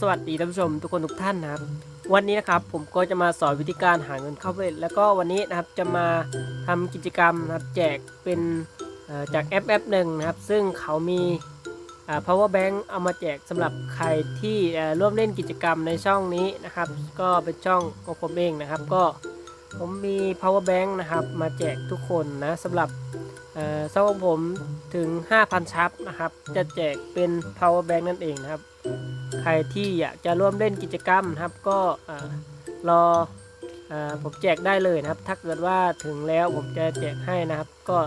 สวัสดีท่านผู้ชมทุกคนทุกท่านนะครับ วันนี้นะครับผมก็จะมาสอนวิธีการหาเงินเข้าเวทแล้วก็วันนี้นะครับจะมาทำกิจกรรมนะครับแจกเป็นจากแอปแอปหนึ่งนะครับ ซึ่งเขามี power bank เอามาแจกสำหรับใครที่ร่วมเล่นกิจกรรมในช่องนี้นะครับ ก็เป็นช่องของผมเองนะครับ ก็ผมมี power bank นะครับมาแจกทุกคนนะสำหรับช่องของผมถึง 5,000 ชับนะครับ จะแจกเป็น power bank นั่นเองนะครับ ใครที่อยากจะร่วมเล่นกิจกรรมนะครับก็รออผมแจกได้เลยนะครับ ถ้าเกิดว่าถึงแล้วผมจะแจกให้นะครับ ก็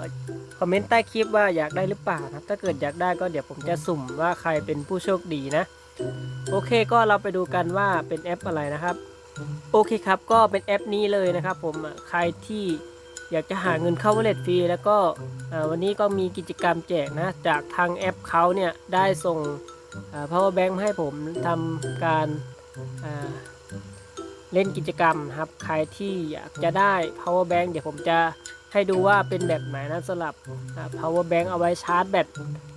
คอมเมนต์ใต้คลิปว่าอยากได้หรือเปล่านะครับ ถ้าเกิดอยากได้ก็เดี๋ยวผมจะสุ่มว่าใครเป็นผู้โชคดีนะ โอเคก็เราไปดูกันว่าเป็นแอปอะไรนะครับ โอเคครับก็เป็นแอปนี้เลยนะครับผมใครที่อยากจะหาเงินเข้าวอลเล็ตฟรีแล้วก็วันนี้ก็มีกิจกรรมแจกนะ จากทางแอปเขาเนี่ยได้ส่ง power bank ให้ผมทำการเล่นกิจกรรมครับ ใครที่อยากจะได้ power bank เดี๋ยวผมจะให้ดูว่าเป็นแบบไหนนะสำหรับ power bank เอาไว้ชาร์จแบต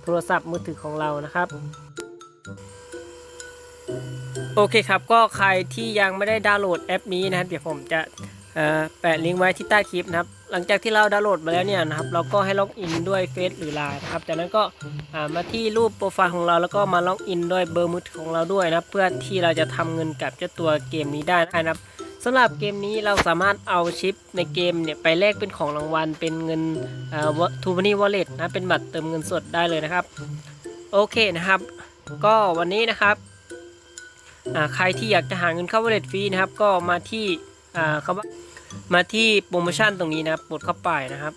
โทรศัพท์มือถือของเรานะครับ โอเคครับก็ใครที่ยังไม่ได้ดาวน์โหลดแอปนี้นะครับเดี๋ยวผมจะ แปะลิงก์ไว้ที่ใต้คลิปนะครับ หลังจากที่เราดาวน์โหลดมาแล้วเนี่ยนะครับ เราก็ให้ล็อกอินด้วยเฟซหรือไลน์นะครับ จากนั้นก็มาที่รูปโปรไฟล์ของเราแล้วก็มาล็อกอินด้วยเบอร์มือถือของเราด้วยนะเพื่อที่เราจะทำเงินกับเจ้าตัวเกมนี้ได้นะครับสำหรับเกมนี้เราสามารถเอาชิปในเกมเนี่ยไปแลกเป็นของรางวัล เป็นเงินทูมานี่วอลเล็ตนะ เป็นบัตรเติมเงินสดได้เลยนะครับ โอเคนะครับ ก็วันนี้นะครับใครที่อยากจะหาเงินเข้าวอลเล็ตฟรีนะครับ ก็มาที่ อ่าคำว่ามาที่โปรโมชั่นตรงนี้นะครับกดเข้าไปนะครับ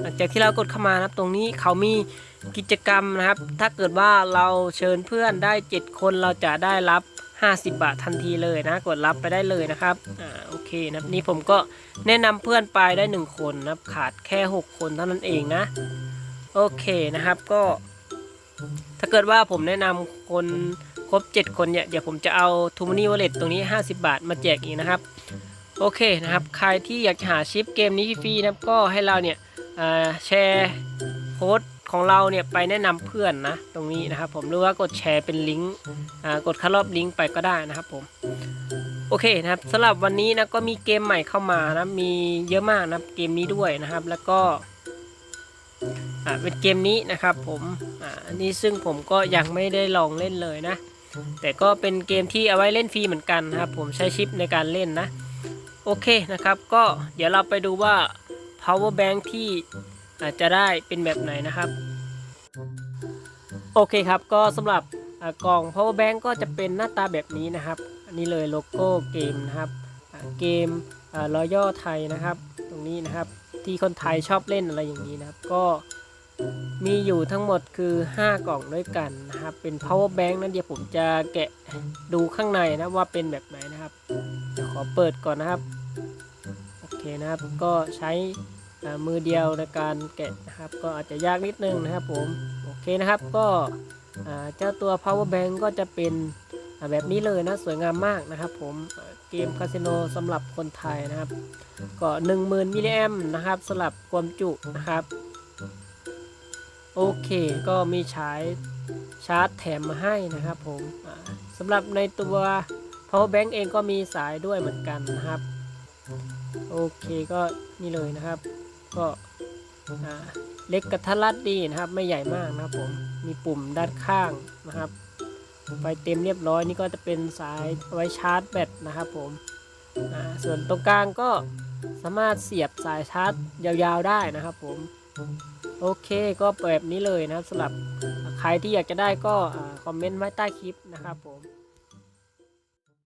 หลังจากที่เรากดเข้ามานะครับตรงนี้เขามีกิจกรรมนะครับ ถ้าเกิดว่าเราเชิญเพื่อนได้ 7 คนเราจะได้รับ 50 บาททันทีเลยนะ กดรับไปได้เลยนะครับอ่าโอเคนะครับนี่ผมก็แนะนำเพื่อนไปได้ 1 คนนะครับขาดแค่ 6 คนเท่านั้นเองนะโอเคนะครับก็ ถ้าเกิดว่าผมแนะนำคนครบ 7 คนเนี่ยเดี๋ยวผมจะเอาทูมานี่วอลเล็ตตรงนี้ 50 บาทมาแจกอีกนะครับ โอเคนะครับ ใครที่อยากจะหาชิปเกมนี้ฟรีนะก็ให้เราเนี่ยแชร์โค้ดของเราเนี่ยไปแนะนำเพื่อนนะตรงนี้นะครับผมหรือว่ากดแชร์เป็นลิงก์กดเข้ารอบลิงก์ไปก็ได้นะครับผมโอเคนะครับสำหรับวันนี้นะก็มีเกมใหม่เข้ามานะมีเยอะมากนะเกมนี้ด้วยนะครับ แล้วก็เป็นเกมนี้นะครับผมอันนี้ซึ่งผมก็ยังไม่ได้ลองเล่นเลยนะ แต่ก็เป็นเกมที่เอาไว้เล่นฟรีเหมือนกันนะครับผมใช้ชิปในการเล่นนะ โอเคนะครับ ก็เดี๋ยวเราไปดูว่า power bank ที่อาจจะได้เป็นแบบไหนนะครับ โอเคครับก็สำหรับกล่อง power bank ก็จะเป็นหน้าตาแบบนี้นะครับ อันนี้เลยโลโก้เกมนะครับเกมรอยัลไทยนะครับ ตรงนี้นะครับที่คนไทยชอบเล่นอะไรอย่างนี้นะครับ ก็มีอยู่ทั้งหมดคือ 5 กล่องด้วยกันนะครับ เป็น power bank นะเดี๋ยวผมจะแกะดูข้างในนะว่าเป็นแบบไหนนะครับ อเปิดก่อนนะครับ โอเคนะครับ ก็ใช้มือเดียวในการแกะนะครับ ก็อาจจะยากนิดนึงนะครับผม โอเคนะครับ ก็เจ้าตัว power bank ก็จะเป็นแบบนี้เลยนะ สวยงามมากนะครับผม เกมคาสิโนสำหรับคนไทยนะครับ ก็ 10,000มิลลิแอมนะครับสลับความจุนะครับ โอเค ก็มีฉายชาร์จแถมมาให้นะครับผมสำหรับในตัว power bank เองก็มีสายด้วยเหมือนกันนะครับ โอเคก็นี่เลยนะครับ ก็เล็กกระทัดรัดดีนะครับ ไม่ใหญ่มากนะครับผม มีปุ่มด้านข้างนะครับไฟเต็มเรียบร้อยนี่ก็จะเป็นสายเอาไว้ชาร์จแบตนะครับผมส่วนตรงกลางก็สามารถเสียบสายชาร์จยาวๆได้นะครับผมโอเคก็แบบนี้เลยนะครับสำหรับใครที่อยากจะได้ก็คอมเมนต์ไว้ใต้คลิปนะครับผม